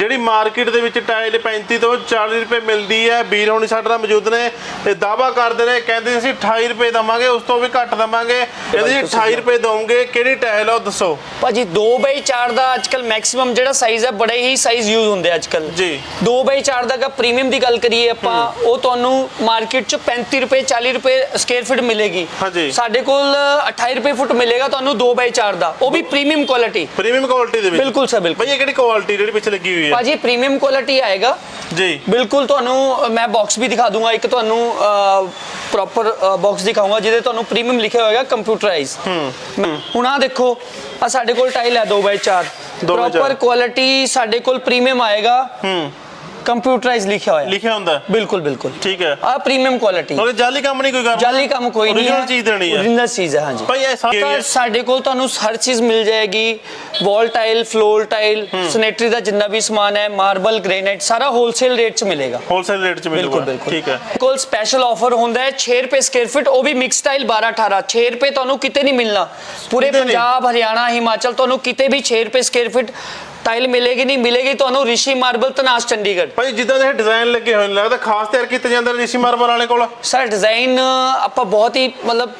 ਜਿਹੜੀ ਮਾਰਕੀਟ ਦੇ ਵਿੱਚ ਟਾਇਲ 35 ਤੋਂ 40 ਰੁਪਏ ਮਿਲਦੀ ਹੈ ਵੀਰ ਹੋਣੀ ਸਾਡੇ ਨਾਲ ਮੌਜੂਦ ਨੇ ਤੇ ਦਾਵਾ ਕਰਦੇ ਨੇ ਕਹਿੰਦੇ ਅਸੀਂ 28 ਰੁਪਏ ਦਵਾਂਗੇ ਉਸ ਤੋਂ ਵੀ ਘੱਟ ਦਵਾਂਗੇ। ਕਹਿੰਦੇ ਜੀ 28 ਰੁਪਏ ਦਵਾਂਗੇ ਕਿਹੜੀ ਟਾਇਲ ਆ ਉਹ ਦੱਸੋ? ਭਾਜੀ 2x4 ਦਾ ਅੱਜਕੱਲ ਮੈਕਸਿਮਮ ਜਿਹੜਾ ਸਾਈਜ਼ ਹੈ ਬੜੇ ਹੀ ਸਾਈਜ਼ ਯੂਜ਼ ਹੁੰਦੇ ਅੱਜਕੱਲ ਜੀ। 2x4 ਦਾ ਅਗਰ ਪ੍ਰੀਮੀਅਮ ਦੀ ਗੱਲ ਕਰੀਏ ਆਪਾਂ ਉਹ ਤੁਹਾਨੂੰ ਮਾਰਕੀਟ 'ਚ 35 ਰੁਪਏ 40 ਰੁਪਏ ਸਕੁਅਰ ਫੀਟ ਮਿਲੇਗੀ। ਹਾਂਜੀ। ਸਾਡੇ ਕੋਲ 28 ਰੁਪਏ ਫੁੱਟ ਮਿਲੇਗਾ ਤੁਹਾਨੂੰ 2x4 ਦਾ। ਉਹ ਵੀ ਪ੍ਰੀਮੀਅਮ ਕੁਆਲਿਟੀ ਪ੍ਰੀਮੀਅਮ ਕੁਆਲਿਟੀ ਦੇ ਵਿੱਚ। ਬਿਲਕੁਲ ਸਰ ਬਿਲਕੁਲ। ਬਈ ਇਹ ਕਿਹੜੀ ਕੁਆਲਿਟੀ ਜਿਹੜੀ ਪਿੱਛੇ ਲੱਗੀ ਹੋਈ ਹੈ? ਭਾਜੀ ਪ੍ਰੀਮੀਅਮ ਕੁਆਲਿਟੀ ਆਏਗਾ। ਜੀ। ਬਿਲਕੁਲ ਤੁਹਾਨੂੰ ਮੈਂ ਬਾਕਸ ਵੀ ਦਿਖਾ ਦੂੰਗਾ। ਇੱਕ ਤੁਹਾਨੂੰ ਪ੍ਰੋਪਰ ਬਾਕਸ ਦਿਖਾਉਂਗਾ ਜਿਹਦੇ ਤੁਹਾਨੂੰ ਪ੍ਰੀਮੀਅਮ ਲਿਖਿਆ ਹੋਏਗਾ ਕੰਪਿਊਟਰਾਈਜ਼ ਹੁਣ ਆ ਦੇਖੋ ਆ ਸਾਡੇ ਕੋਲ ਟਾਈਲ ਹੈ 2x4 ਦੋ ਬਾਈ ਚਾਰ। ਪ੍ਰੋਪਰ ਕੁਆਲਿਟੀ ਸਾਡੇ ਕੋਲ ਪ੍ਰੀਮੀਅਮ ਆਏਗਾ। ਹੂੰ। ਕੰਪਿਊਟਰਾਈਜ਼ ਲਿਖਿਆ ਹੋਇਆ। ਲਿਖਿਆ ਹੁੰਦਾ ਹੈ। ਬਿਲਕੁਲ ਬਿਲकुल ਠੀਕ ਹੈ। ਆ ਪ੍ਰੀਮੀਅਮ ਕੁਆਲਿਟੀ ਉਹਨੇ ਜਾਲੀ ਕੰਮ ਨਹੀਂ ਕੋਈ ਕਰਨਾ। ਜਾਲੀ ਕੰਮ ਕੋਈ ਨਹੀਂ Original ਚੀਜ਼ ਦੇਣੀ ਹੈ। ਓਰੀਜਨਲ ਚੀਜ਼ ਹੈ ਹਾਂਜੀ। ਭਾਈ ਇਹ ਸਾਰੀ ਤਾਂ ਸਾਡੇ ਕੋਲ ਤੁਹਾਨੂੰ ਹਰ ਚੀਜ਼ ਮਿਲ ਜਾਏਗੀ। Wall tile floor tile sanitary ਦਾ ਜਿੰਨਾ ਵੀ ਸਮਾਨ ਹੈ ਮਾਰਬਲ ਗ੍ਰੇਨਾਈਟ ਸਾਰਾ ਹੋਲਸੇਲ ਰੇਟ 'ਚ ਮਿਲੇਗਾ। ਹੋਲਸੇਲ ਰੇਟ 'ਚ ਬਿਲਕੁਲ ਮਿਲੂਗਾ। ਬਿਲਕੁਲ ਠੀਕ ਹੈ। ਕੋਲ ਸਪੈਸ਼ਲ ਆਫਰ ਹੁੰਦਾ ਹੈ 6 ਰੁਪਏ ਸਕੁਅਰ ਫੀਟ ਉਹ ਵੀ ਮਿਕਸ ਸਟਾਈਲ 12 18 6 ਰੁਪਏ ਤੁਹਾਨੂੰ ਕਿਤੇ ਨਹੀਂ ਮਿਲਣਾ। ਪੂਰੇ ਕਿਤੇ ਨਹੀਂ। ਪੰਜਾਬ ਹਰਿਆਣਾ ਹਿਮਾਚਲ ਤੁਹਾਨੂੰ ਕਿਤੇ ਵੀ 6 ਰੁਪਏ ਸਕੁਅਰ ਫੀਟ ਟਾਈਲ ਮਿਲੇਗੀ ਨਹੀਂ ਮਿਲੇਗੀ ਤੁਹਾਨੂੰ ਰਿਸ਼ੀ ਮਾਰਬਲ ਤਨਾਸ ਚੰਡੀਗੜ੍ਹ। ਭਾਈ ਜਿੱਦਾਂ ਦੇ ਡਿਜ਼ਾਈਨ ਲੱਗੇ ਹੋਏ ਨੇ ਲੱਗਦਾ ਖਾਸ ਤਿਆਰ ਕੀਤੇ ਜਾਂਦੇ ਨੇ ਰਿਸ਼ੀ ਮਾਰਬਲ ਵਾਲੇ ਕੋਲ? ਸਰ ਡਿਜ਼ਾਈਨ ਆਪਾਂ ਬਹੁਤ ਹੀ ਮਤਲਬ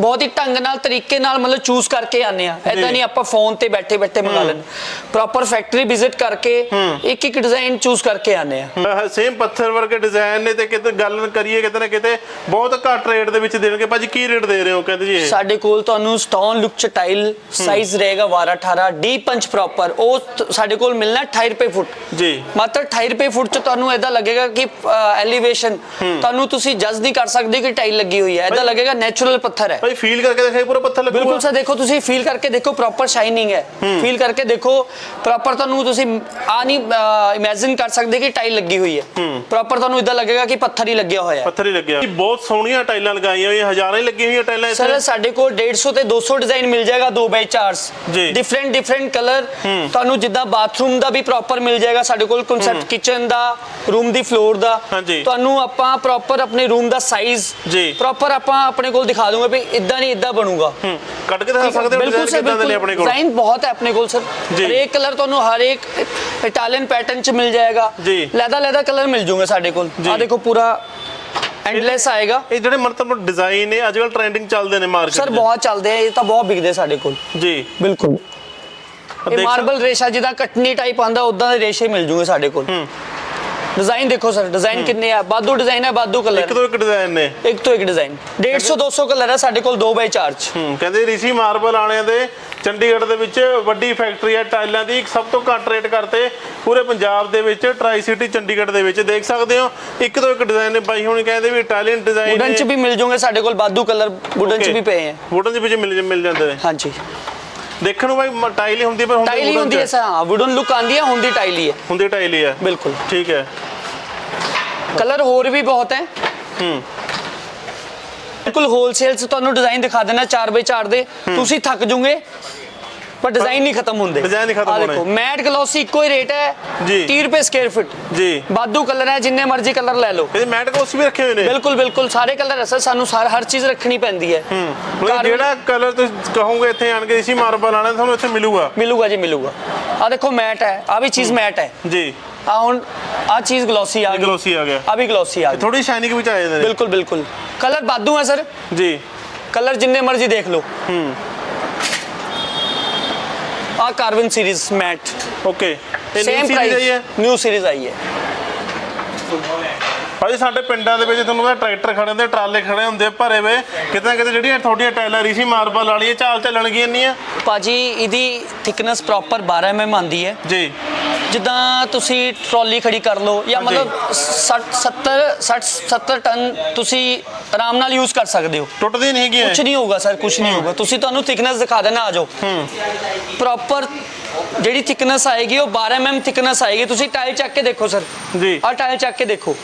ਬਹੁਤ ਹੀ ਢੰਗ ਨਾਲ ਤਰੀਕੇ ਨਾਲ ਮਤਲਬ ਚੂਜ਼ ਕਰਕੇ ਆਨੇ ਆ ਐਦਾਂ। ਨਹੀਂ ਆਪਾਂ ਫੋਨ ਤੇ ਬੈਠੇ ਬੈਠੇ ਮੰਗਾ ਲੈਣ ਪ੍ਰੋਪਰ ਫੈਕਟਰੀ ਵਿਜ਼ਿਟ ਕਰਕੇ ਇੱਕ ਇੱਕ ਡਿਜ਼ਾਈਨ ਚੂਜ਼ ਕਰਕੇ ਆਨੇ ਆ ਸੇਮ ਪੱਥਰ ਵਰਗੇ ਡਿਜ਼ਾਈਨ ਨੇ ਤੇ ਕਿਤੇ ਗੱਲ ਕਰੀਏ ਕਿਤੇ ਨਾ ਕਿਤੇ ਬਹੁਤ ਘੱਟ ਰੇਟ ਦੇ ਵਿੱਚ ਦੇਣਗੇ। ਭਾਜੀ ਕੀ ਰੇਟ ਦੇ ਰਹੇ ਹੋ? ਕਹਿੰਦੇ ਜੀ ਸਾਡੇ ਕੋਲ ਤੁਹਾਨੂੰ ਸਟੋਨ ਲੁੱਕ ਚ ਟਾਈਲ ਸਾਈਜ਼ ਰਹੇਗਾ 12 18 ਡੀ ਪੰਚ ਪ੍ਰੋਪਰ ਉਹ ਸਾਡੇ ਕੋਲ ਮਿਲਣਾ 28 ਰੁਪਏ ਫੁੱਟ। ਜੀ। ਮਾਤਰ 28 ਰੁਪਏ ਫੁੱਟ ਚ ਤੁਹਾਨੂੰ ਐਦਾਂ ਲੱਗੇਗਾ ਕਿ ਐਲੀਵੇਸ਼ਨ ਤੁਹਾਨੂੰ ਤੁਸੀਂ ਜੱਜ ਨਹੀਂ ਕਰ ਸਕਦੇ ਕਿ ਟਾਈਲ ਲੱਗੀ ਹੋਈ ਹੈ। ਐਦਾਂ ਲੱਗੇਗਾ ਨੈਚੁਰਲ ਪੱਥਰ ਹੈ। ਭਾਈ ਫੀਲ ਕਰਕੇ ਦੇਖੇ ਪੂਰਾ ਪੱਥਰ ਲੱਗੂਗਾ। ਬਿਲਕੁਲ ਸਰ ਦੇਖੋ ਤੁਸੀਂ ਫੀਲ ਕਰਕੇ ਦੇਖੋ ਪ੍ਰੋਪਰ ਸ਼ਾਈਨਿੰਗ ਹੈ। ਫੀਲ ਕਰਕੇ ਦੇਖੋ ਪ੍ਰੋਪਰ ਤੁਹਾਨੂੰ ਤੁਸੀਂ ਆ ਨਹੀਂ ਇਮੇਜਿਨ ਕਰ ਸਕਦੇ ਕਿ ਟਾਈਲ ਲੱਗੀ ਹੋਈ ਹੈ। ਪ੍ਰੋਪਰ ਤੁਹਾਨੂੰ ਇਦਾਂ ਲੱਗੇਗਾ ਕਿ ਪੱਥਰ ਹੀ ਲੱਗਿਆ ਹੋਇਆ ਹੈ। ਪੱਥਰ ਹੀ ਲੱਗਿਆ। ਜੀ, ਬਹੁਤ ਸੋਹਣੀਆਂ ਟਾਈਲਾਂ ਲਗਾਈਆਂ ਹੋਈਆਂ ਹਜ਼ਾਰਾਂ ਹੀ ਲੱਗੀਆਂ ਹੋਈਆਂ ਟਾਈਲਾਂ ਇੱਥੇ। ਸਰ ਸਾਡੇ ਕੋਲ 150 ਤੇ 200 ਡਿਜ਼ਾਈਨ ਮਿਲ ਜਾਏਗਾ 2x4 ਜੀ। ਡਿਫਰੈਂਟ ਡਿਫਰੈਂਟ ਕਲਰ ਤੁਹਾਨੂੰ ਜਿੱਦਾਂ ਬਾਥਰੂਮ ਦਾ ਵੀ ਪ੍ਰੋਪਰ ਮਿਲ ਜਾਏਗਾ ਸਾਡੇ ਕੋਲ ਕਨਸੈਪਟ ਕਿਚਨ ਦਾ ਰੂਮ ਦੀ ਫਲੋਰ ਦਾ। ਤੁਹਾਨੂੰ ਆਪਾਂ ਪ੍ਰੋਪਰ ਆਪਣੇ ਰੂਮ ਦਾ ਸਾਈਜ਼। ਪ੍ਰੋਪਰ ਆਪਾਂ ਆਪਣੇ ਕੋਲ ਦਿਖਾ ਦੂੰਗੇ ਵੀ ਇਦਾਂ ਨਹੀਂ ਇਦਾਂ ਬਣੂਗਾ। ਹੂੰ ਕੱਢ ਕੇ ਦਿਖਾ ਸਕਦੇ ਹੋ ਬਿਲਕੁਲ ਸਰ ਨੇ ਆਪਣੇ ਕੋਲ? ਡਿਜ਼ਾਈਨ ਬਹੁਤ ਹੈ ਆਪਣੇ ਕੋਲ ਸਰ। ਹਰੇਕ ਕਲਰ ਤੁਹਾਨੂੰ ਹਰ ਇੱਕ ਇਟਾਲੀਅਨ ਪੈਟਰਨ ਚ ਮਿਲ ਜਾਏਗਾ। ਜੀ। ਲੈਦਾ ਲੈਦਾ ਕਲਰ ਮਿਲ ਜੂਗੇ ਸਾਡੇ ਕੋਲ। ਆ ਦੇਖੋ ਪੂਰਾ ਐਂਡਲੈਸ ਆਏਗਾ। ਇਹ ਜਿਹੜੇ ਮਤਲਬ ਡਿਜ਼ਾਈਨ ਨੇ ਅੱਜ ਕੱਲ ਟ੍ਰੈਂਡਿੰਗ ਚੱਲਦੇ ਨੇ ਮਾਰਕੀਟ ਸਰ ਬਹੁਤ ਚੱਲਦੇ ਆ ਇਹ ਤਾਂ ਬਹੁਤ ਵਿਕਦੇ ਸਾਡੇ ਕੋਲ। ਜੀ। ਬਿਲਕੁਲ। ਇਹ ਮਾਰਬਲ ਰੇਸ਼ਾ ਜਿੱਦਾਂ ਕਟਨੀ ਟਾਈਪ ਆਂਦਾ ਉਦਾਂ ਦੇ ਰੇਸ਼ੇ ਮਿਲ ਜੂਗੇ ਸਾਡੇ ਕੋਲ। ਡਿਜ਼ਾਈਨ ਦੇਖੋ ਸਰ ਡਿਜ਼ਾਈਨ ਕਿੰਨੇ ਆ? ਬਾਦੂ ਡਿਜ਼ਾਈਨ ਹੈ ਬਾਦੂ ਇੱਕ ਕਲਰ ਤੋਂ ਇੱਕ ਡਿਜ਼ਾਈਨ ਨੇ। ਇੱਕ ਤੋਂ ਇੱਕ ਡਿਜ਼ਾਈਨ 150 200 ਕਲਰ ਹੈ ਸਾਡੇ ਕੋਲ 2x4 ਚ। ਹੂੰ ਕਹਿੰਦੇ ਰਿਸ਼ੀ ਮਾਰਬਲ ਵਾਲਿਆਂ ਦੇ ਚੰਡੀਗੜ੍ਹ ਦੇ ਵਿੱਚ ਵੱਡੀ ਫੈਕਟਰੀ ਹੈ ਟਾਈਲਾਂ ਦੀ ਸਭ ਤੋਂ ਘੱਟ ਰੇਟ ਕਰਤੇ ਪੂਰੇ ਪੰਜਾਬ ਦੇ ਵਿੱਚ ਟਰਾਈ ਸਿਟੀ ਚੰਡੀਗੜ੍ਹ ਦੇ ਵਿੱਚ। ਦੇਖ ਸਕਦੇ ਹੋ ਇੱਕ ਤੋਂ ਇੱਕ ਡਿਜ਼ਾਈਨ ਨੇ। ਬਾਈ ਹੁਣੀ ਕਹਿੰਦੇ ਵੀ ਇਟਾਲੀਅਨ ਡਿਜ਼ਾਈਨ ਵੁਡਨ ਚ ਵੀ ਮਿਲ ਜੂਗੇ ਸਾਡੇ ਕੋਲ ਬਾਦੂ ਕਲਰ ਵੁਡਨ ਚ ਵੀ ਪਏ ਹੈ ਵੁਡਨ ਦੇ ਵਿੱਚ ਮਿਲ ਮਿਲ ਜਾਂਦੇ ਨੇ। ਹਾਂਜੀ। ਦੇਖਣ ਨੂੰ ਬਾਈ ਟਾਈਲ ਹੀ ਹੁੰਦੀ ਪਰ ਹੁੰਦੀ ਟਾਈਲ ਹੀ wooden ਹੁੰਦੀ ਹੈ ਚ। ਸਰ ਹਾਂ ਵੁਡਨ ਲੁੱਕ ਆਂਦੀ ਹੈ ਹੁੰਦੀ ਟਾਈਲ ਹੀ ਹੈ। ਹੁੰਦੀ ਟਾਈਲ ਹੀ ਹੈ। ਬਿਲਕੁਲ। ਠੀਕ ਹੈ। ਕਲਰ ਹੋਰ ਵੀ ਬਹੁਤ ਹੈ। ਹੂੰ। ਬਿਲਕੁਲ ਹੋਲਸੇਲ 'ਚ ਤੁਹਾਨੂੰ ਡਿਜ਼ਾਈਨ ਦਿਖਾ ਦੇਣਾ 4x4 ਦੇ। ਤੁਸੀਂ ਥੱਕ ਜੂਗੇ। ਪਰ ਡਿਜ਼ਾਈਨ ਨਹੀਂ ਖਤਮ ਹੁੰਦੇ। Design ਨਹੀਂ ਖਤਮ ਹੋਣੇ। ਦੇਖੋ ਮੈਟ ਗਲੋਸੀ ਇੱਕੋ ਹੀ ਰੇਟ ਹੈ। ਜੀ। 30 ਰੁਪਏ ਸਕੁਅਰ ਫੁੱਟ ਜੀ। ਬਾਦੂ ਕਲਰ ਹੈ ਜਿੰਨੇ ਮਰਜ਼ੀ ਕਲਰ ਲੈ ਲਓ। ਇਹਦੇ ਮੈਟ ਕੋਸ ਵੀ ਰੱਖੇ ਹੋਏ ਨੇ। ਬਿਲਕੁਲ ਬਿਲਕੁਲ ਸਾਰੇ ਕਲਰ ਹੈ ਸਰ ਸਾਨੂੰ ਸਾਰ ਹਰ ਚੀਜ਼ ਰੱਖਣੀ ਪੈਂਦੀ ਹੈ। ਘਰ ਜਿਹੜਾ ਕਲਰ ਤੁਸੀਂ ਕਹੋਗੇ ਇੱਥੇ ਆਣ ਕੇ ਰਿਸ਼ੀ ਮਾਰਬਲ ਨੇ ਤੁਹਾਨੂੰ ਇੱਥੇ ਮਿਲੂਗਾ। ਮਿਲੂਗਾ ਜੀ ਮਿਲੂਗਾ। ਆ ਦੇਖੋ ਮੈਟ ਹੈ। ਆ ਵੀ ਚੀਜ਼ ਮੈਟ ਹੈ। ਜੀ। ਆ ਹੁਣ ਆ ਚੀਜ਼ ਗਲੋਸੀ ਆ ਗਈ। ਗਲੋਸੀ ਆ ਗਿਆ। ਆ ਵੀ ਗਲੋਸੀ ਆ ਗਈ। ਥੋੜੀ ਸ਼ਾਈਨਿੰਗ ਵਿੱਚ ਆ ਜਾਂਦੇ ਨੇ। ਬਿਲਕੁਲ ਬਿਲकुल ਕਲਰ ਬਾਦੂ ਹੈ ਸਰ। ਜੀ। ਕਲਰ ਜਿੰਨੇ ਮਰਜ਼ੀ ਦੇਖ ਲਓ। ਹੂੰ। ਆ ਕਾਰਵਨ ਸੀਰੀਜ਼ ਮੈਟ ਓਕੇ ਇਹ ਸੇਮ ਨਿਊ ਸੀਰੀਜ਼ ਆਈ ਹੈ? ਪ੍ਰਾਈਸ ਨਿਊ ਸੀਰੀਜ਼ ਆਈ ਹੈ। ਭਾਜੀ ਸਾਡੇ ਪਿੰਡਾਂ ਦੇ ਵਿੱਚ ਤੁਹਾਨੂੰ ਪਤਾ ਟਰੈਕਟਰ ਖੜੇ ਹੁੰਦੇ ਟਰਾਲੇ ਖੜੇ ਹੁੰਦੇ ਭਰੇ ਵੇ। ਕਿਤੇ ਨਾ ਕਿਤੇ ਜਿਹੜੀਆਂ ਤੁਹਾਡੀਆਂ ਟਾਈਲਾਂ ਰਿਸ਼ੀ ਮਾਰਬਲ ਵਾਲੀਆਂ ਚਾਲ ਚੱਲਣਗੀਆਂ ਇੰਨੀਆਂ। ਭਾਜੀ ਇਹਦੀ ਥਿਕਨੈਸ ਪ੍ਰੋਪਰ 12 mm ਆਂਦੀ ਹੈ। ਜੀ। ਜਿੱਦਾਂ ਤੁਸੀਂ ਟਰਾਲੀ ਖੜੀ ਕਰ ਲਓ ਜਾਂ। ਮਤਲਬ 60 70 60 70 ਟਨ ਤੁਸੀਂ ਆਰਾਮ ਨਾਲ ਯੂਜ਼ ਕਰ ਸਕਦੇ ਹੋ। ਟੁੱਟਦੀ ਨਹੀਂ ਹੈਗੀਆਂ। ਕੁਝ ਨਹੀਂ ਹੋਊਗਾ ਸਰ ਕੁਝ ਨਹੀਂ ਹੋਊਗਾ। ਤੁਸੀਂ ਤੁਹਾਨੂੰ ਥਿਕਨੈਸ ਦਿਖਾ ਦੇਣਾ ਆ ਜਾਓ। ਪ੍ਰੋਪਰ ਜਿਹੜੀ ਥਿਕਨੈਸ ਆਏਗੀ ਉਹ 12 mm ਥਿਕਨੈਸ ਆਏਗੀ। ਤੁਸੀਂ ਟਾਇਲ ਚੱਕ ਕੇ ਦੇਖੋ ਸਰ ਜੀ। ਆ ਟਾਇਲ ਚੱਕ ਕੇ ਦੇਖੋ।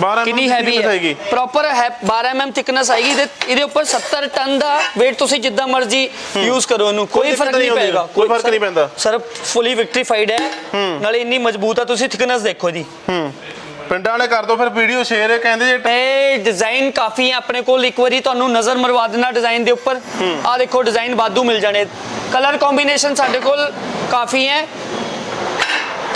12 ਕਿੰਨੀ ਹੈਵੀ ਹੈ। ਪ੍ਰੋਪਰ ਹੈ 12 mm ਥਿਕਨੈਸ ਆਏਗੀ। ਇਹਦੇ ਉੱਪਰ 70 ਟਨ ਦਾ weight ਤੁਸੀਂ ਜਿੱਦਾਂ ਮਰਜ਼ੀ ਯੂਜ਼ ਕਰੋ ਇਹਨੂੰ। ਕੋਈ ਫ਼ਰਕ ਨਹੀਂ ਪਏਗਾ। ਕੋਈ ਫ਼ਰਕ ਨਹੀਂ ਪੈਂਦਾ। ਸਰ ਫੁੱਲੀ ਵਿਕਟਰੀਫਾਈਡ ਹੈ। ਨਾਲੇ ਇੰਨੀ ਮਜ਼ਬੂਤ ਹੈ ਤੁਸੀਂ ਥਿਕਨੈਸ ਦੇਖੋ ਇਹਦੀ ਹੂੰ। ਪਿੰਡਾਂ ਵਾਲੇ ਕਰ ਦੋ ਫਿਰ ਵੀਡੀਓ ਸ਼ੇਅਰ ਕਹਿੰਦੇ ਜੇ ਇਹ ਡਿਜ਼ਾਈਨ ਕਾਫੀ ਹੈ ਆਪਣੇ ਕੋਲ ਇੱਕ ਵਾਰੀ ਤੁਹਾਨੂੰ ਨਜ਼ਰ ਮਰਵਾ ਦੇਣਾ ਡਿਜ਼ਾਈਨ ਦੇ ਉੱਪਰ। ਆਹ ਦੇਖੋ ਡਿਜ਼ਾਈਨ ਵਾਧੂ ਮਿਲ ਜਾਣੇ। ਕਲਰ ਕੰਬੀਨੇਸ਼ਨ ਸਾਡੇ ਕੋਲ ਕਾਫੀ ਹੈ।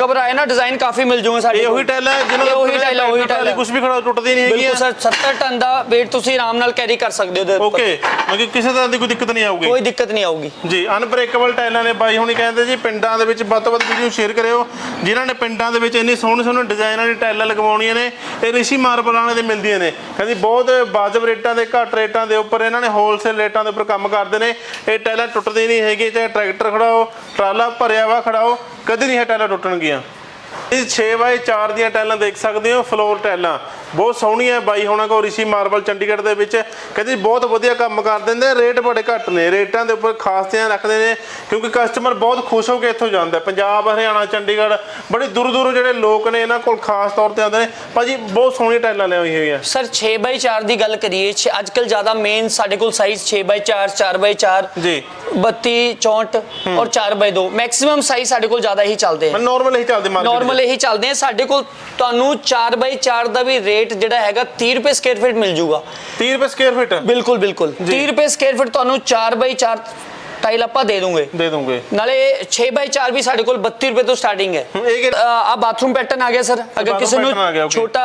ਘਬਰਾਏ ਨਾ ਡਿਜ਼ਾਈਨ ਕਾਫੀ ਮਿਲ ਜੂਗੇ ਸਾਡੇ ਇਹ ਉਹੀ। ਟਾਈਲ ਹੈ ਜਿਹਨਾਂ ਇਹ ਉਹੀ ਟਾਈਲ ਹੈ ਉਹੀ ਟਾਈਲ ਕੁਝ ਵੀ ਖੜਾ ਟੁੱਟਦੀ ਨਹੀਂ ਹੈਗੀ ਬਿਲਕੁਲ ਸਰ 70 ਟਨ ਦਾ weight ਤੁਸੀਂ ਆਰਾਮ ਨਾਲ ਕੈਰੀ ਕਰ ਸਕਦੇ ਹੋ ਉਹਦੇ ਉੱਪਰ। ਓਕੇ ਮਤਲਬ ਕਿਸੇ ਤਰ੍ਹਾਂ ਦੀ ਕੋਈ ਦਿੱਕਤ ਨਹੀਂ ਆਊਗੀ। ਕੋਈ ਦਿੱਕਤ ਨਹੀਂ ਆਊਗੀ। ਜੀ ਅਨਬ੍ਰੇਕੇਬਲ ਟਾਈਲਾਂ ਨੇ ਬਾਈ ਹੁਣੀ ਕਹਿੰਦੇ ਜੀ ਪਿੰਡਾਂ ਦੇ ਵਿੱਚ ਵੱਧ ਤੋਂ ਵੱਧ ਵੀਡੀਓ ਸ਼ੇਅਰ ਕਰਿਓ। ਜਿਨ੍ਹਾਂ ਨੇ ਪਿੰਡਾਂ ਦੇ ਵਿੱਚ ਇੰਨੀ ਸੋਹਣੇ ਸੋਹਣੇ ਡਿਜ਼ਾਈਨਾਂ ਦੀ ਟਾਈਲਾਂ ਲਗਵਾਉਣੀਆਂ ਨੇ ਇਹ ਰਿਸ਼ੀ ਮਾਰਬਲ ਵਾਲਿਆਂ ਦੇ ਮਿਲਦੀਆਂ ਨੇ। ਕਹਿੰਦੀ ਬਹੁਤ ਵਾਜਬ ਰੇਟਾਂ ਦੇ ਘੱਟ ਰੇਟਾਂ ਦੇ ਉੱਪਰ ਇਹਨਾਂ ਨੇ ਹੋਲਸੇਲ ਰੇਟਾਂ ਦੇ ਉੱਪਰ ਕੰਮ ਕਰਦੇ ਨੇ। ਇਹ ਟਾਈਲਾਂ ਟੁੱਟਦੀ ਨਹੀਂ ਹੈਗੀ ਚਾਹੇ ਟਰੈਕਟਰ ਖੜਾਓ ਟਰਾਲਾ ਭਰਿਆ ਵਾ ਖੜਾਓ। ਕਦੇ ਨਹੀਂ ਹਟਾਲਾ ਟੁੱਟਣਗੀਆਂ। ਇਹ 6x4 ਦੀਆਂ ਟਾਈਲਾਂ ਦੇਖ ਸਕਦੇ ਹੋ ਫਲੋਰ ਟਾਈਲਾਂ ਬਹੁਤ ਸੋਹਣੀਆਂ ਬਾਈ ਹੋਣਾ ਕੋ ਰਿਸ਼ੀ ਮਾਰਬਲ ਚੰਡੀਗੜ੍ਹ ਦੇ ਵਿੱਚ। ਕਹਿੰਦੇ ਬਹੁਤ ਵਧੀਆ ਕੰਮ ਕਰ ਦਿੰਦੇ ਰੇਟ ਬੜੇ ਘੱਟ ਨੇ ਰੇਟਾਂ ਦੇ ਉੱਪਰ ਖਾਸ ਧਿਆਨ ਰੱਖਦੇ ਨੇ ਕਿਉਂਕਿ ਕਸਟਮਰ ਬਹੁਤ ਖੁਸ਼ ਹੋ ਕੇ ਇੱਥੋਂ ਜਾਂਦਾ। ਪੰਜਾਬ ਹਰਿਆਣਾ ਚੰਡੀਗੜ੍ਹ ਬੜੀ ਦੂਰ ਦੂਰੋਂ ਜਿਹੜੇ ਲੋਕ ਨੇ ਇਹਨਾਂ ਕੋਲ ਖਾਸ ਤੌਰ ਤੇ ਆਉਂਦੇ ਨੇ। ਭਾਜੀ ਬਹੁਤ ਸੋਹਣੀਆਂ ਟਾਈਲਾਂ ਲਿਆਈ ਹੋਈਆਂ। ਸਰ 6x4 ਦੀ ਗੱਲ ਕਰੀਏ ਅੱਜ ਕੱਲ ਜ਼ਿਆਦਾ ਮੇਨ ਸਾਡੇ ਕੋਲ ਸਾਈਜ਼ 6x4 4x4 ਜੀ। 32 64 ਔਰ 4x2 ਮੈਕਸਿਮਮ ਸਾਈਜ਼ ਸਾਡੇ ਕੋਲ ਜ਼ਿਆਦਾ ਹੀ ਚੱਲਦੇ ਆ। ਨਾਰਮਲ ਹੀ ਚੱਲਦੀ ਮਾਰਕੀਟ ਨਾਰਮਲ ਇਹੀ ਚੱਲਦੇ ਆ। ਸਾਡੇ ਕੋਲ ਤੁਹਾਨੂੰ 4x4 ਦਾ ਵੀ ਰੇਟ ਜਿਹੜਾ ਹੈਗਾ 30 ਰੁਪਏ ਸਕੁਅਰ ਫੀਟ ਮਿਲ ਜੂਗਾ। 30 ਰੁਪਏ ਸਕੁਅਰ ਫੀਟ ਬਿਲਕੁਲ ਬਿਲਕੁਲ। 30 ਰੁਪਏ ਸਕੁਅਰ ਫੀਟ ਤੁਹਾਨੂੰ 4x4 ਟਾਈਲ ਆਪਾਂ ਦੇ ਦੂੰਗੇ। ਦੇ ਦੂੰਗੇ। ਨਾਲੇ 6x4 ਵੀ ਸਾਡੇ ਕੋਲ 32 ਰੁਪਏ ਤੋਂ ਸਟਾਰਟਿੰਗ ਹੈ। ਆ ਬਾਥਰੂਮ ਪੈਟਰਨ ਆ ਗਿਆ ਸਰ ਅਗਰ ਕਿਸੇ ਨੂੰ ਆ. ਛੋਟਾ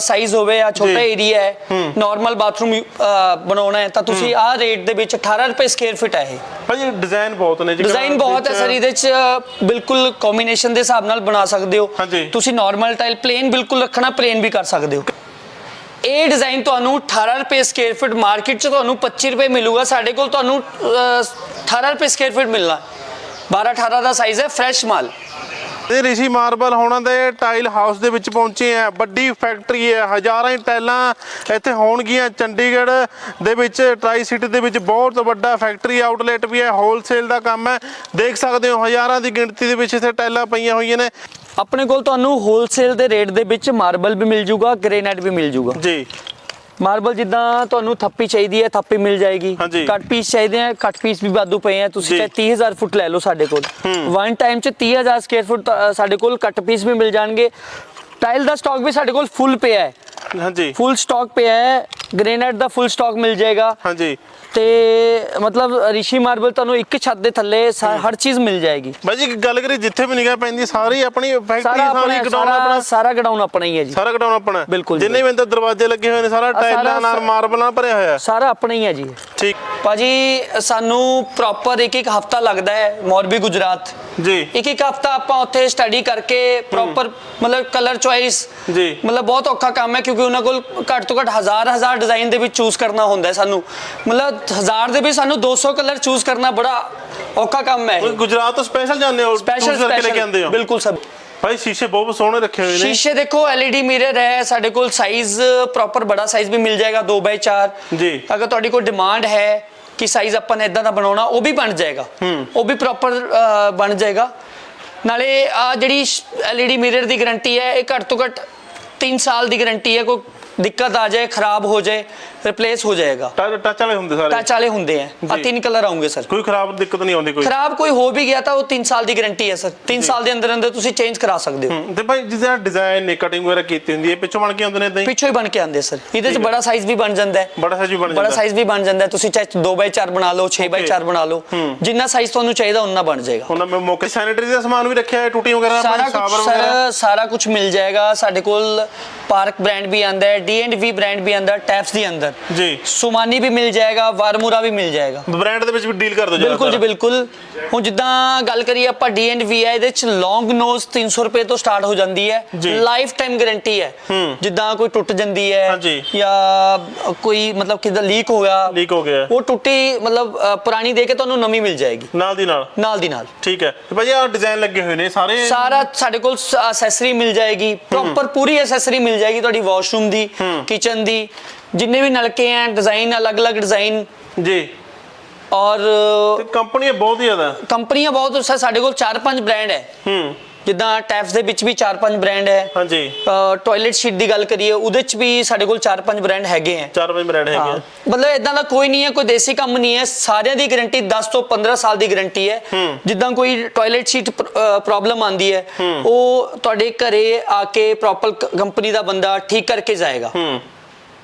ਸਾਈਜ਼ ਹੋਵੇ ਜਾਂ ਛੋਟਾ ਜੀ। ਏਰੀਆ ਹੈ ਨਾਰਮਲ ਬਾਥਰੂਮ ਬਣਾਉਣਾ ਹੈ ਤਾਂ ਤੁਸੀਂ ਆਹ ਰੇਟ ਦੇ ਵਿੱਚ 18 ਰੁਪਏ ਸਕੁਅਰ ਫੀਟ ਹੈ ਇਹ। ਭਾਜੀ ਡਿਜ਼ਾਈਨ ਬਹੁਤ ਨੇ ਜਿਹੜਾ ਡਿਜ਼ਾਈਨ ਬਹੁਤ ਹੈ ਸਰ ਇਹਦੇ ਚ ਬਿਲਕੁਲ ਕੰਬੀਨੇਸ਼ਨ ਦੇ ਹਿਸਾਬ ਨਾਲ ਬਣਾ ਸਕਦੇ ਹੋ। ਤੁਸੀਂ ਨਾਰਮਲ ਟਾਈਲ ਪਲੇਨ ਬਿਲਕੁਲ ਰੱਖਣਾ ਪਲੇਨ ਵੀ ਕਰ ਸਕਦੇ ਹੋ। ਇਹ ਡਿਜ਼ਾਈਨ ਤੁਹਾਨੂੰ 18 ਰੁਪਏ ਸਕੁਅਰ ਫੁੱਟ ਮਾਰਕੀਟ 'ਚ ਤੁਹਾਨੂੰ 25 ਰੁਪਏ ਮਿਲੂਗਾ। ਸਾਡੇ ਕੋਲ ਤੁਹਾਨੂੰ ਅਹ, 18 ਰੁਪਏ ਸਕੁਅਰ ਫੀਟ ਮਿਲਣਾ। 12 18 ਦਾ ਸਾਈਜ਼ ਹੈ ਫਰੈਸ਼ ਮਾਲ। ਇਹ ਰਿਸ਼ੀ ਮਾਰਬਲ ਹੋਣਾ ਦੇ ਟਾਈਲ ਹਾਊਸ ਦੇ ਵਿੱਚ ਪਹੁੰਚੇ ਆ। ਵੱਡੀ ਫੈਕਟਰੀ ਹੈ ਹਜ਼ਾਰਾਂ ਹੀ ਟਾਈਲਾਂ ਇੱਥੇ ਹੋਣਗੀਆਂ। ਚੰਡੀਗੜ੍ਹ ਦੇ ਵਿੱਚ ਟਰਾਈ ਸਿਟੀ ਦੇ ਵਿੱਚ ਬਹੁਤ ਵੱਡਾ ਫੈਕਟਰੀ ਆਊਟਲੈਟ ਵੀ ਹੈ। ਹੋਲਸੇਲ ਦਾ ਕੰਮ ਹੈ। ਦੇਖ ਸਕਦੇ ਹੋ ਹਜ਼ਾਰਾਂ ਦੀ ਗਿਣਤੀ ਦੇ ਵਿੱਚ ਇੱਥੇ ਟਾਈਲਾਂ ਪਈਆਂ ਹੋਈਆਂ ਨੇ। ਆਪਣੇ ਕੋਲ ਤੁਹਾਨੂੰ ਹੋਲਸੇਲ ਦੇ ਰੇਟ ਦੇ ਵਿੱਚ ਮਾਰਬਲ ਵੀ ਮਿਲ ਜੂਗਾ ਗ੍ਰੇਨਾਈਟ ਵੀ ਮਿਲ ਜੂਗਾ। ਜੀ। ਮਾਰਬਲ ਜਿੱਦਾਂ ਤੁਹਾਨੂੰ ਥੱਪੀ ਚਾਹੀਦੀ ਹੈ ਥੱਪੀ ਮਿਲ ਜਾਏਗੀ। ਕੱਟ ਪੀਸ ਚਾਹੀਦੇ ਆ ਕੱਟ ਪੀਸ ਵੀ ਵਾਧੂ ਪਏ ਆ। ਤੁਸੀਂ। ਚਾਹੇ 30000 ਫੁੱਟ ਲੈ ਲਓ ਸਾਡੇ ਕੋਲ। ਵਨ ਟਾਈਮ ਚ 30000 ਸਕੁਅਰ ਫੁੱਟ ਸਾਡੇ ਕੋਲ ਕੱਟ ਪੀਸ ਵੀ ਮਿਲ ਜਾਣਗੇ। ਟਾਈਲ ਦਾ ਸਟਾਕ ਵੀ ਸਾਡੇ ਕੋਲ ਫੁੱਲ ਪਿਆ ਹੈ। ਹਾਂਜੀ। ਫੁੱਲ ਸਟਾਕ ਪਿਆ ਹੈ। ਗ੍ਰੇਨਾਈਟ ਦਾ ਫੁੱਲ ਸਟਾਕ ਮਿਲ ਜਾਏਗਾ। ਹਾਂਜੀ। ਤੇ ਮਤਲਬ ਰਿਸ਼ੀ ਮਾਰਬਲ ਤੁਹਾਨੂੰ ਇੱਕ ਛੱਤ ਦੇ ਥੱਲੇ ਹਰ ਚੀਜ਼ ਮਿਲ ਜਾਏਗੀ। ਬਾਈ ਜੀ ਇੱਕ ਗੱਲ ਕਰੀ ਜਿੱਥੇ ਵੀ ਨਿਗਾਹ ਪੈਂਦੀ ਸਾਰੀ ਆਪਣੀ ਫੈਕਟਰੀ ਸਾਰਾ ਗਡਾਊਨ ਆਪਣਾ ਸਾਰਾ ਗਡਾਊਨ ਆਪਣਾ ਹੀ ਹੈ ਜੀ। ਸਾਰਾ ਗਡਾਊਨ ਆਪਣਾ। ਬਿਲਕੁਲ ਜਿੰਨੇ ਵੀ ਅੰਦਰ ਦਰਵਾਜ਼ੇ ਲੱਗੇ ਹੋਏ ਨੇ ਸਾਰਾ ਟਾਈਲਾਂ ਨਾਲ ਮਾਰਬਲ ਨਾਲ ਭਰਿਆ ਹੋਇਆ। ਸਾਰਾ ਆਪਣਾ ਹੀ ਹੈ ਜੀ। ਠੀਕ। ਭਾਜੀ ਸਾਨੂੰ ਪ੍ਰੋਪਰ ਇੱਕ ਇੱਕ ਹਫਤਾ ਲੱਗਦਾ ਹੈ ਮੋਰਬੀ ਗੁਜਰਾਤ। ਜੀ। ਇੱਕ ਇੱਕ ਹਫਤਾ ਆਪਾਂ ਉੱਥੇ ਸਟੱਡੀ ਕਰਕੇ ਪ੍ਰੋਪਰ ਮਤਲਬ ਕਲਰ ਚੁਆਇਸ ਜੀ। ਮਤਲਬ ਬਹੁਤ ਔਖਾ ਕੰਮ ਹੈ ਕਿਉਂਕਿ ਉਹਨਾਂ ਕੋਲ ਘੱਟ ਤੋਂ ਘੱਟ ਹਜ਼ਾਰ ਹਜ਼ਾਰ ਡਿਜ਼ਾਈਨ ਦੇ ਵਿੱਚ ਚੂਜ਼ ਕਰਨਾ ਹੁੰਦਾ ਹੈ ਸਾਨੂੰ। ਮਤਲਬ ਹਜ਼ਾਰ ਦੇ ਵਿੱਚ ਸਾਨੂੰ 200 ਕਲਰ ਚੂਜ਼ ਕਰਨਾ ਬੜਾ ਔਖਾ ਕੰਮ ਹੈ ਗੁਜਰਾਤ ਤੋਂ ਸਪੈਸ਼ਲ ਜਾਂਦੇ ਹੋ ਸਪੈਸ਼ਲ ਕਰਕੇ ਲੈ ਕੇ ਆਉਂਦੇ ਹੋ? ਬਿਲਕੁਲ ਸਭ ਭਾਈ ਸ਼ੀਸ਼ੇ ਬਹੁਤ ਸੋਹਣੇ ਰੱਖੇ ਹੋਏ ਨੇ। ਸ਼ੀਸ਼ੇ ਦੇਖੋ LED ਮਿਰਰ ਹੈ ਸਾਡੇ ਕੋਲ ਸਾਈਜ਼ ਪ੍ਰੋਪਰ ਬੜਾ ਸਾਈਜ਼ ਵੀ ਮਿਲ ਜਾਏਗਾ 2x4 ਜੀ। ਅਗਰ ਤੁਹਾਡੀ ਕੋਈ ਡਿਮਾਂਡ ਹੈ ਕਿ ਸਾਈਜ਼ ਆਪਾਂ ਨੇ ਇਦਾਂ ਦਾ ਬਣਾਉਣਾ ਉਹ ਵੀ ਬਣ ਜਾਏਗਾ। ਉਹ ਵੀ ਪ੍ਰੋਪਰ ਬਣ ਜਾਏਗਾ। ਨਾਲੇ ਆ ਜਿਹੜੀ LED ਮਿਰਰ ਦੀ ਗਾਰੰਟੀ ਹੈ ਇਹ ਘੱਟ ਤੋਂ ਘੱਟ 3 ਸਾਲ ਦੀ ਗਾਰੰਟੀ ਹੈ ਕੋਈ ਦਿੱਕਤ ਆ ਜਾਏ ਖਰਾਬ ਹੋ ਜਾਏ ਰਿਪਲੇਸ ਹੋ ਜਾਏਗਾ। ਟੱਚ ਟੱਚ ਵਾਲੇ ਹੁੰਦੇ ਸਾਰੇ। ਟੱਚ ਵਾਲੇ ਹੁੰਦੇ ਆ। ਆ। ਤਿੰਨ ਕਲਰ ਆਉਂਗੇ ਸਰ। ਕੋਈ ਖਰਾਬ ਦਿੱਕਤ ਨਹੀਂ ਆਉਂਦੀ ਕੋਈ। ਖਰਾਬ ਕੋਈ ਹੋ ਵੀ ਗਿਆ ਤਾਂ ਉਹ 3 ਸਾਲ ਦੀ ਗਾਰੰਟੀ ਹੈ ਸਰ। 3 ਸਾਲ ਦੇ ਅੰਦਰ ਅੰਦਰ ਤੁਸੀਂ ਚੇਂਜ ਕਰਾ ਸਕਦੇ ਹੋ। ਤੇ ਭਾਈ ਜਿਹਦਾ ਡਿਜ਼ਾਈਨ ਨੇ ਕਟਿੰਗ ਵਗੈਰਾ ਕੀਤੀ ਹੁੰਦੀ ਹੈ ਪਿੱਛੋਂ ਬਣ ਕੇ ਆਉਂਦੇ ਨੇ ਇਦਾਂ ਹੀ? ਪਿੱਛੋਂ ਹੀ ਬਣ ਕੇ ਆਉਂਦੇ ਸਰ। ਇਹਦੇ ਚ। ਬੜਾ ਸਾਈਜ਼ ਵੀ ਬਣ ਜਾਂਦਾ ਹੈ। ਬੜਾ ਸਾਈਜ਼ ਵੀ ਬਣ ਬੜਾ ਜਾਂਦਾ। ਸਾਈਜ਼ ਵੀ ਬਣ ਜਾਂਦਾ ਤੁਸੀਂ ਚਾਹੇ 2x4 ਬਣਾ ਲਓ 6x4 ਬਣਾ ਲਓ। ਜਿੰਨਾ ਸਾਈਜ਼ ਤੁਹਾਨੂੰ ਚਾਹੀਦਾ ਉਨਾ ਬਣ ਜਾਏਗਾ। ਉਹਨਾਂ ਮੈਂ ਮੌਕੇ ਸੈਨੀਟਰੀ ਦਾ ਸਮਾਨ ਵੀ ਰੱਖਿਆ ਹੈ ਟੂਟੀ ਵਗੈਰਾ ਸਾਰਾ ਆਪਣੇ ਸਾਬਰ ਵਗੈਰਾ ਸਰ ਸਾਰਾ ਕੁਝ ਮਿਲ ਜਾਏਗਾ। ਸਾਡੇ ਕੋਲ ਪਾਰਕ ਬ੍ਰਾਂਡ ਵੀ ਆਂਦਾ ਹੈ ਡੀ&ਵੀ ਬ੍ਰਾਂਡ ਵੀ ਆਂਦਾ ਟੈਪਸ ਦੀ ਅੰਦਰ ਜੀ। ਸੁਮਾਨੀ ਵੀ ਮਿਲ ਜਾਏਗਾ ਵਾਰਮੂਰਾ ਵੀ ਮਿਲ ਜਾਏਗਾ। ਬ੍ਰਾਂਡ ਦੇ ਵਿੱਚ ਵੀ ਡੀਲ ਕਰ ਦੋ ਬਿਲਕੁਲ ਜੀ ਬਿਲਕੁਲ। ਹੁਣ ਜਿੱਦਾਂ ਗੱਲ ਕਰੀਏ ਆਪਾਂ ਡੀ&ਵੀ ਹੈ ਇਹਦੇ ਚ ਲੌਂਗ ਨੋਜ਼ 300 ਰੁਪਏ ਤੋਂ ਸਟਾਰਟ ਹੋ ਜਾਂਦੀ ਹੈ। ਜੀ। ਲਾਈਫ ਟਾਈਮ ਗਾਰੰਟੀ ਹੈ। ਹੂੰ। ਜਿੱਦਾਂ ਕੋਈ ਟੁੱਟ ਜਾਂਦੀ ਹੈ ਹਾਂਜੀ। ਜਾਂ ਕੋਈ ਮਤਲਬ ਕਿਦਾਂ ਲੀਕ ਹੋ ਗਿਆ। ਲੀਕ ਹੋ ਗਿਆ। ਉਹ ਟੁੱਟੀ ਮਤਲਬ ਅ, ਪੁਰਾਣੀ ਦੇ ਕੇ ਤੁਹਾਨੂੰ ਨਵੀਂ ਮਿਲ ਜਾਏਗੀ। ਨਾਲ ਦੀ ਨਾਲ। ਨਾਲ ਦੀ ਨਾਲ। ਠੀਕ ਹੈ। ਤੇ ਭਾਜੀ ਆ ਡਿਜ਼ਾਈਨ ਲੱਗੇ ਹੋਏ ਨੇ ਸਾਰੇ? ਸਾਰਾ ਸਾਡੇ ਕੋਲ ਅਸੈਸਰੀ ਮਿਲ ਜਾਏਗੀ। ਪ੍ਰੋਪਰ ਪੂਰੀ ਅਸੈਸਰੀ ਮਿਲ ਜਾਏਗੀ ਤੁਹਾਡੀ ਵਾਸ਼ਰੂਮ ਦੀ ਕਿਚਨ ਦੀ। ਜਿੰਨੇ ਵੀ ਨਲਕੇ ਆ ਡਿਜ਼ਾਈਨ ਅਲੱਗ-ਅਲੱਗ ਡਿਜ਼ਾਈਨ ਜੀ। ਔਰ ਤੇ ਕੰਪਨੀਆਂ ਬਹੁਤ ਜ਼ਿਆਦਾ। ਕੰਪਨੀਆਂ ਬਹੁਤ ਸਰ ਸਾਡੇ ਕੋਲ 4-5 ਬ੍ਰਾਂਡ ਹੈ ਹੂੰ। ਜਿੱਦਾਂ ਟੈਪਸ ਦੇ ਵਿੱਚ ਵੀ 4-5 ਬ੍ਰਾਂਡ ਹੈ ਹਾਂਜੀ। ਟਾਇਲਟ ਸ਼ੀਟ ਦੀ ਗੱਲ ਕਰੀਏ ਉਹਦੇ ਚ ਵੀ ਸਾਡੇ ਕੋਲ 4-5 ਬ੍ਰਾਂਡ ਹੈਗੇ ਹੈ ਚਾਰ ਪੰਜ ਬ੍ਰਾਂਡ ਹੈਗੇ ਹਾਂ। ਆ। ਮਤਲਬ ਇਦਾਂ ਦਾ ਕੋਈ ਨਹੀਂ ਹੈ ਕੋਈ ਦੇਸੀ ਕੰਮ ਨਹੀਂ ਹੈ ਸਾਰਿਆਂ ਦੀ ਗਾਰੰਟੀ 10 ਤੋਂ 15 ਸਾਲ ਦੀ ਗਾਰੰਟੀ ਹੈ। ਜਿੱਦਾਂ ਕੋਈ ਟਾਇਲਟ ਸ਼ੀਟ ਪ੍ਰੋਬਲਮ ਆਂਦੀ ਹੈ। ਉਹ ਤੁਹਾਡੇ ਘਰੇ ਆ ਕੇ ਪ੍ਰੋਪਰ ਕੰਪਨੀ ਦਾ ਬੰਦਾ ਠੀਕ ਕਰਕੇ ਜਾਏਗਾ। ਹੂੰ।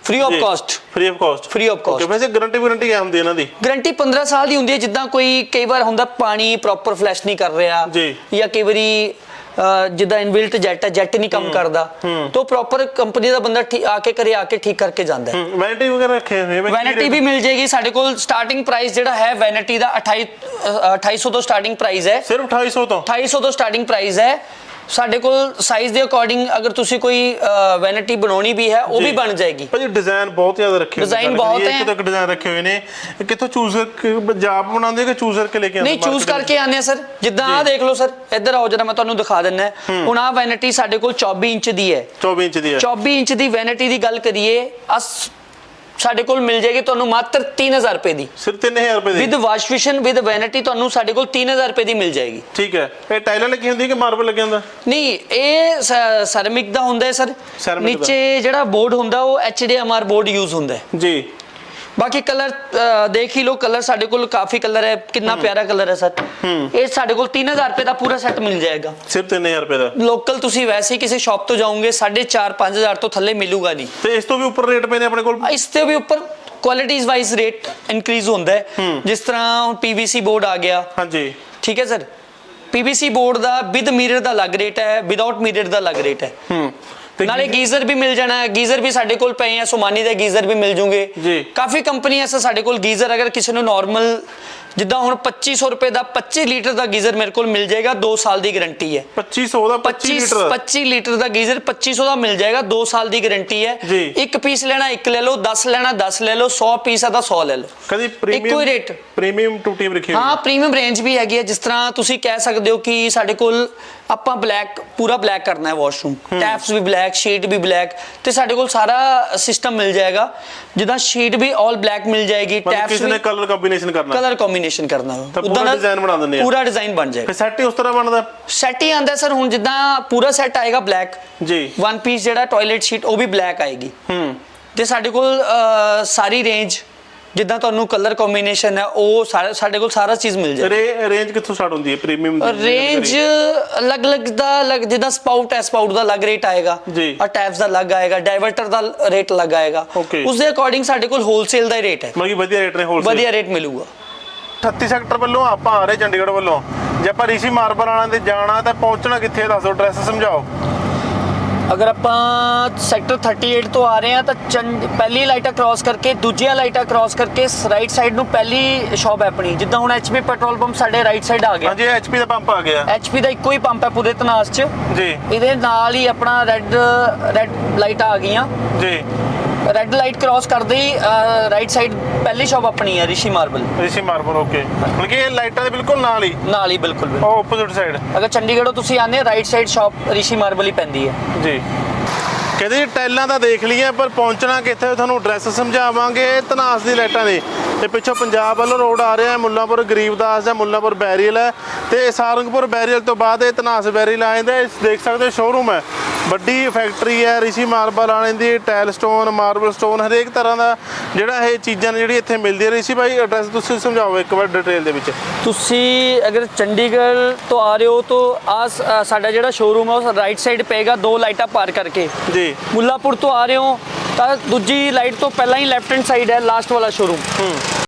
Free of cost free of cost of cost. Okay ਵੈਸੇ ਗਾਰੰਟੀ ਵਾਰੰਟੀ ਕਿਆ ਹੁੰਦੀ ਹੈ ਇਹਨਾਂ ਦੀ? ਗਾਰੰਟੀ 15 ਸਾਲ ਦੀ ਹੁੰਦੀ ਹੈ ਜਿੱਦਾਂ ਕੋਈ ਕਈ ਵਾਰ ਹੁੰਦਾ ਪਾਣੀ ਪ੍ਰੋਪਰ ਫਲੈਸ਼ ਨਹੀਂ ਕਰ ਰਿਹਾ ਜੀ। ਜਾਂ ਕਈ ਵਾਰੀ ਅਹ ਜਿੱਦਾਂ ਇਨਬਿਲਟ ਜੈਟ ਹੈ ਜੈਟ ਨਹੀਂ ਕੰਮ ਕਰਦਾ ਤਾਂ ਪ੍ਰੋਪਰ ਕੰਪਨੀ ਦਾ ਬੰਦਾ ਠੀ- ਆ ਕੇ ਕਰੇ ਆ ਕੇ ਠੀਕ ਕਰਕੇ ਜਾਂਦਾ ਹੈ। ਵੈਨਿਟੀ ਵਗੈਰਾ ਰੱਖੇ ਹੋਏ ਨੇ ਵੈਨਿਟੀ ਵੀ ਮਿਲ ਜੇਗੀ ਸਾਡੇ ਕੋਲ ਸਟਾਰਟਿੰਗ ਪ੍ਰਾਈਸ ਜਿਹੜਾ ਹੈ ਵੈਨਿਟੀ ਦਾ 28 ਅ, 2800 ਤੋਂ ਸਟਾਰਟਿੰਗ ਪ੍ਰਾਈਸ ਹੈ। ਸਿਰਫ 2800 ਤੋਂ? 2800 ਤੋਂ ਸਟਾਰਟਿੰਗ ਪ੍ਰਾਈਸ ਹੈ। ਸਾਡੇ ਕੋਲ ਸਾਈਜ਼ ਦੇ ਅਕੋਰਡਿੰਗ ਅਗਰ ਤੁਸੀਂ ਕੋਈ ਵੈਨਿਟੀ ਬਣਾਉਣੀ ਵੀ ਹੈ ਉਹ ਵੀ। ਬਣ ਜਾਏਗੀ। ਭਾਜੀ ਡਿਜ਼ਾਈਨ ਬਹੁਤ ਜ਼ਿਆਦਾ ਰੱਖੇ ਹੋਏ ਨੇ। Design ਗੱਲ ਬਹੁਤ ਹੈ। ਇੱਕ ਤੋਂ ਇੱਕ ਡਿਜ਼ਾਈਨ ਰੱਖੇ ਹੋਏ ਨੇ। ਕਿੱਥੋਂ ਚੂਜ਼ ਪੰਜਾਬ ਬਣਾਉਂਦੇ ਕਿ ਚੂਜ਼ ਕਰਕੇ ਲੈ ਕੇ ਆਉਂਦੇ ਨਹੀਂ ਚੂਜ਼ ਕਰਕੇ ਆਨੇ ਸਰ। ਜਿੱਦਾਂ ਆ ਦੇਖ ਲਓ ਸਰ ਇੱਧਰ ਆਓ ਜਰਾ ਮੈਂ ਤੁਹਾਨੂੰ ਦਿਖਾ ਦਿੰਦਾ ਹੁਣ ਆ ਵੈਨਿਟੀ ਸਾਡੇ ਕੋਲ 24 ਇੰਚ ਦੀ ਹੈ। 24 ਇੰਚ ਦੀ ਹੈ। 24 ਇੰਚ ਦੀ ਵੈਨਿਟੀ ਦੀ ਗੱਲ ਕਰੀਏ ਅਸ ਸਾਡੇ ਕੋਲ ਮਿਲ ਜਾਏਗੀ ਤੁਹਾਨੂੰ ਮਾਤਰ 3000 ਰੁਪਏ ਦੀ। ਸਿਰਫ 3000 ਰੁਪਏ ਦੀ? ਵਿਦ ਵਾਸ਼ਵਿਸ਼ਨ ਵਿਦ ਵੈਨਿਟੀ ਤੁਹਾਨੂੰ ਸਾਡੇ ਕੋਲ 3000 ਰੁਪਏ ਦੀ ਮਿਲ ਜਾਏਗੀ। ਠੀਕ ਹੈ। ਇਹ ਟਾਈਲਾਂ ਲੱਗੀ ਹੁੰਦੀ ਕਿ ਮਾਰਬਲ ਲੱਗਿਆ ਹੁੰਦਾ? ਨਹੀਂ ਇਹ ਸਰਮਿਕ ਦਾ ਹੁੰਦਾ ਹੈ ਸਰ। ਨੀਚੇ ਜਿਹੜਾ ਬੋਰਡ ਹੁੰਦਾ ਉਹ HDMR ਬੋਰਡ ਯੂਜ਼ ਹੁੰਦਾ ਹੈ। ਜੀ। ਬਾਕੀ ਕਲਰ ਦੇਖ ਹੀ ਲਓ ਕਲਰ ਸਾਡੇ ਕੋਲ ਕਾਫੀ ਕਲਰ ਹੈ। ਕਿੰਨਾ ਪਿਆਰਾ ਕਲਰ ਹੈ ਸਰ। ਇਹ ਸਾਡੇ ਕੋਲ 3000 ਰੁਪਏ ਦਾ ਪੂਰਾ ਸੈੱਟ ਮਿਲ ਜਾਏਗਾ। ਸਿਰਫ 3000 ਰੁਪਏ ਦਾ? ਲੋਕਲ ਤੁਸੀਂ ਵੈਸੇ ਹੀ ਕਿਸੇ ਸ਼ਾਪ ਤੋਂ ਜਾਓਗੇ 4.5 5000 ਤੋਂ ਥੱਲੇ ਮਿਲੂਗਾ ਨਹੀਂ। ਤੇ ਇਸ ਤੋਂ ਵੀ ਉੱਪਰ ਰੇਟ ਪਏ ਨੇ ਆਪਣੇ ਕੋਲ? ਇਸ ਤੇ ਵੀ ਉੱਪਰ ਕੁਆਲਿਟੀਜ਼ ਵਾਈਜ਼ ਰੇਟ ਇਨਕਰੀਜ਼ ਹੁੰਦਾ ਹੈ। ਜਿਸ ਤਰ੍ਹਾਂ PVC ਬੋਰਡ ਆ ਗਿਆ। ਹਾਂਜੀ। ਠੀਕ ਹੈ ਸਰ। PVC ਬੋਰਡ ਦਾ ਵਿਦ ਮਿਰਰ ਦਾ ਅਲੱਗ ਰੇਟ ਹੈ ਵਿਦਆਊਟ ਮਿਰਰ ਦਾ ਅਲੱਗ ਰੇਟ ਹੈ। ਨਾਲੇ ਗੀਜ਼ਰ ਵੀ ਮਿਲ ਜਾਣਾ ਹੈ ਗੀਜ਼ਰ ਵੀ ਸਾਡੇ ਕੋਲ ਪਏ ਆ ਸੋਮਾਨੀ ਦੇ ਗੀਜ਼ਰ ਵੀ ਮਿਲ ਜੂਗੇ ਜੀ। ਕਾਫੀ ਕੰਪਨੀ ਐਸਾ ਸਾਡੇ ਕੋਲ ਗੀਜ਼ਰ ਅਗਰ ਕਿਸੇ ਨੂੰ ਨਾਰਮਲ ਜਿੱਦਾਂ ਹੁਣ 2500 ਰੁਪਏ ਦਾ 25 ਲੀਟਰ ਦਾ ਗੀਜ਼ਰ ਮੇਰੇ ਕੋਲ ਮਿਲ ਜਾਏਗਾ 2 ਸਾਲ ਦੀ ਗਾਰੰਟੀ ਹੈ 2500 ਦਾ 25 25 ਲੀਟਰ 25 ਲੀਟਰ ਦਾ ਗੀਜ਼ਰ 2500 ਦਾ ਮਿਲ ਜਾਏਗਾ 2 ਸਾਲ ਦੀ ਗਾਰੰਟੀ ਹੈ ਜੀ। ਇੱਕ ਪੀਸ ਲੈਣਾ ਇੱਕ ਲੈ ਲਓ 10 ਲੈਣਾ 10 ਲੈ ਲਓ 100 ਪੀਸ ਆ ਤਾਂ 100 ਲੈ ਲਓ ਕਦੀ ਇੱਕੋ ਹੀ ਪ੍ਰੀਮੀਅਮ rate। ਪ੍ਰੀਮੀਅਮ ਟੂਟੀਆਂ ਰੱਖੀ ਹੋਈ ਹਾਂ ਪ੍ਰੀਮੀਅਮ ਰੇਂਜ ਵੀ ਹੈਗੀ ਹੈ ਜਿਸ ਤਰ੍ਹਾਂ ਤੁਸੀਂ ਕਹਿ ਸਕਦੇ ਹੋ ਕਿ ਸਾਡੇ ਕੋਲ ਆਪਾਂ ਬਲੈਕ ਪੂਰਾ ਬਲੈਕ ਕਰਨਾ ਹੈ ਵਾਸ਼ਰੂਮ ਟੈਪਸ ਵੀ ਬਲੈਕ ਸ਼ੀਟ ਵੀ ਬਲੈਕ ਤੇ ਸਾਡੇ ਕੋਲ ਸਾਰਾ ਸਿਸਟਮ ਮਿਲ ਜਾਏਗਾ। ਜਿੱਦਾਂ ਸ਼ੀਟ ਵੀ 올 ਬਲੈਕ ਮਿਲ ਜਾਏਗੀ ਟੈਪਸ ਕਿਸੇ ਵੀ ਨੇ ਕਲਰ ਕੰਬੀਨੇਸ਼ਨ ਕਰਨਾ। ਕਲਰ ਕੰਬੀਨੇਸ਼ਨ ਕਰਨਾ। ਪੂਰਾ design ਬਣਾ ਦਿੰਦੇ ਆ। ਪੂਰਾ ਡਿਜ਼ਾਈਨ ਬਣ ਜਾਏਗਾ। ਫਿਰ ਸੈੱਟ ਹੀ ਉਸ ਤਰ੍ਹਾਂ ਬਣਦਾ। ਸੈਟ ਹੀ ਆਂਦਾ ਸਰ ਹੁਣ ਜਿੱਦਾਂ ਪੂਰਾ ਸੈੱਟ ਆਏਗਾ ਬਲੈਕ ਜੀ। ਵਨ ਪੀਸ ਜਿਹੜਾ ਟਾਇਲਟ ਸ਼ੀਟ ਉਹ ਵੀ ਬਲੈਕ ਆਏਗੀ। ਹੂੰ। ਤੇ ਸਾਡੇ ਕੋਲ ਸਾਰੀ ਰੇਂਜ ਜਿੱਦਾਂ ਤੁਹਾਨੂੰ ਕਲਰ ਕੰਬੀਨੇਸ਼ਨ ਹੈ ਉਹ ਸਾਰਾ- ਸਾਡੇ ਕੋਲ ਸਾਰਾ ਚੀਜ਼ ਮਿਲ ਜਾਏਗਾ ਰੇ ਰੇਂਜ ਕਿੱਥੋਂ ਸਟਾਰਟ ਹੁੰਦੀ ਹੈ? ਪ੍ਰੀਮੀਅਮ ਰੇਂਜ ਅਲੱਗ-ਅਲੱਗ ਦਾ ਅਲੱਗ ਜਿੱਦਾਂ ਸਪਾਊਟ ਹੈ ਸਪਾਊਟ ਦਾ ਅਲੱਗ ਰੇਟ ਆਏਗਾ। ਜੀ। ਔਰ ਟੈਪਸ ਦਾ ਅਲੱਗ ਆਏਗਾ ਡਾਈਵਰਟਰ ਦਾ ਰੇਟ ਅਲੱਗ ਆਏਗਾ। Okay। ਉਸ ਦੇ ਅਕੋਰਡਿੰਗ ਸਾਡੇ ਕੋਲ ਹੋਲਸੇਲ ਦਾ ਹੀ ਰੇਟ ਹੈ। ਮਤਲਬ ਕਿ ਵਧੀਆ ਰੇਟ ਨੇ ਹੋਲਸੇਲ ਵਧੀਆ ਰੇਟ ਮਿਲੂਗਾ। 38 ਸੈਕਟਰ ਵੱਲੋਂ ਆਪਾਂ ਆ ਰਹੇ ਚੰਡੀਗੜ੍ਹ ਵੱਲੋਂ। ਜੇ ਆਪਾਂ ਰੀਸੀ ਮਾਰਬਲ ਵਾਲਿਆਂ ਦੇ ਜਾਣਾ ਤਾਂ ਪਹੁੰਚਣਾ ਕਿੱਥੇ ਹੈ? ਦੱਸੋ ਐਡਰੈਸ ਸਮਝਾਓ। ਅਗਰ ਆਪਾਂ ਸੈਕਟਰ 38 ਤੋਂ ਆ ਰਹੇ ਹਾਂ ਤਾਂ ਪਹਿਲੀ ਲਾਈਟਾਂ ਕ੍ਰਾਸ ਕਰਕੇ ਦੂਜੀਆਂ ਲਾਈਟਾਂ ਕ੍ਰਾਸ ਕਰਕੇ ਰਾਈਟ ਸਾਈਡ ਨੂੰ ਪਹਿਲੀ ਸ਼ਾਪ ਹੈ ਆਪਣੀ। ਜਿੱਦਾਂ ਹੁਣ ਐਚਪੀ ਪੈਟਰੋਲ ਪੰਪ ਸਾਡੇ ਰਾਈਟ ਸਾਈਡ ਆ ਗਿਆ। ਹਾਂਜੀ ਐਚਪੀ ਦਾ ਪੰਪ ਆ ਗਿਆ। ਐਚਪੀ ਦਾ ਇੱਕੋ ਹੀ ਪੰਪ ਹੈ ਪੂਰੇ ਤਨਾਸ 'ਚ। ਜੀ। ਇਹਦੇ ਨਾਲ ਹੀ ਆਪਣਾ ਰੈੱਡ ਰੈੱਡ ਲਾਈਟਾਂ ਆ ਗਈਆਂ। ਜੀ। ਰੈੱਡ ਲਾਈਟ ਕ੍ਰਾਸ ਕਰਦੇ ਹੀ ਰਾਈਟ ਸਾਈਡ ਪਹਿਲੀ ਸ਼ਾਪ ਆਪਣੀ ਹੈ Rishi marble Rishi marble okay ਮਤਲਬ ਕਿ ਇਹ ਲਾਈਟਾਂ ਦੇ ਬਿਲਕੁਲ ਨਾਲ ਹੀ? ਨਾਲ ਹੀ ਬਿਲਕੁਲ ਬਿਲਕੁਲ। ਉਹ ਆਪੋਜ਼ਿਟ ਸਾਈਡ ਅਗਰ ਚੰਡੀਗੜ੍ਹੋਂ ਤੁਸੀਂ ਆਨੇ right side shop Rishi marble ਹੀ ਪੈਂਦੀ ਹੈ ਜੀ। ਕਹਿੰਦੇ ਜੀ ਟੈਲਾਂ ਤਾਂ ਦੇਖ ਲਈਆਂ ਪਰ ਪਹੁੰਚਣਾ ਕਿੱਥੇ? ਤੁਹਾਨੂੰ ਐਡਰੈਸ ਸਮਝਾਵਾਂਗੇ ਤਨਾਸ ਦੀ ਲਾਈਟਾਂ ਦੀ ਤੇ ਪਿੱਛੋਂ ਪੰਜਾਬ ਵੱਲੋਂ ਰੋਡ ਆ ਰਿਹਾ ਹੈ ਮੁੱਲਾਂਪੁਰ ਗਰੀਬਦਾਸ ਜਾਂ ਮੁੱਲਾਂਪੁਰ ਬੈਰੀਅਲ ਹੈ। ਤੇ ਸਾਰੰਗਪੁਰ ਬੈਰੀਅਲ ਤੋਂ ਬਾਅਦ ਇਹ ਤਨਾਸ ਬੈਰੀਅਲ ਆ ਜਾਂਦਾ। ਦੇਖ ਸਕਦੇ ਹੋ ਸ਼ੋਰੂਮ ਹੈ। ਵੱਡੀ ਫੈਕਟਰੀ ਹੈ ਰਿਸ਼ੀ ਮਾਰਬਲ ਵਾਲਿਆਂ ਦੀ ਟਾਇਲ ਸਟੋਨ ਮਾਰਬਲ ਸਟੋਨ ਹਰੇਕ ਤਰ੍ਹਾਂ ਦਾ ਜਿਹੜਾ ਇਹ ਚੀਜ਼ਾਂ ਨੇ ਜਿਹੜੀ ਇੱਥੇ ਮਿਲਦੀਆਂ। ਰਿਸ਼ੀ ਭਾਈ ਐਡਰੈਸ ਤੁਸੀਂ ਸਮਝਾਓ ਇੱਕ ਵਾਰ ਡਿਟੇਲ ਦੇ ਵਿੱਚ। ਤੁਸੀਂ ਅਗਰ ਚੰਡੀਗੜ੍ਹ ਤੋਂ ਆ ਰਹੇ ਹੋ ਤਾਂ ਅ, ਸਾਡਾ ਜਿਹੜਾ ਸ਼ੋਰੂਮ ਹੈ ਉਹ ਰਾਈਟ ਸਾਈਡ ਪਏਗਾ ਦੋ ਲਾਈਟਾਂ ਪਾਰ ਕਰਕੇ। ਜੀ। ਮੁੱਲਾਪੁਰ ਤੋਂ ਆ ਰਹੇ ਹੋ ਤਾਂ ਦੂਜੀ ਲਾਈਟ ਤੋਂ ਪਹਿਲਾਂ ਹੀ ਲੈਫਟ ਹੈਂਡ ਸਾਈਡ ਹੈ ਲਾਸਟ ਵਾਲਾ ਸ਼ੋਰੂਮ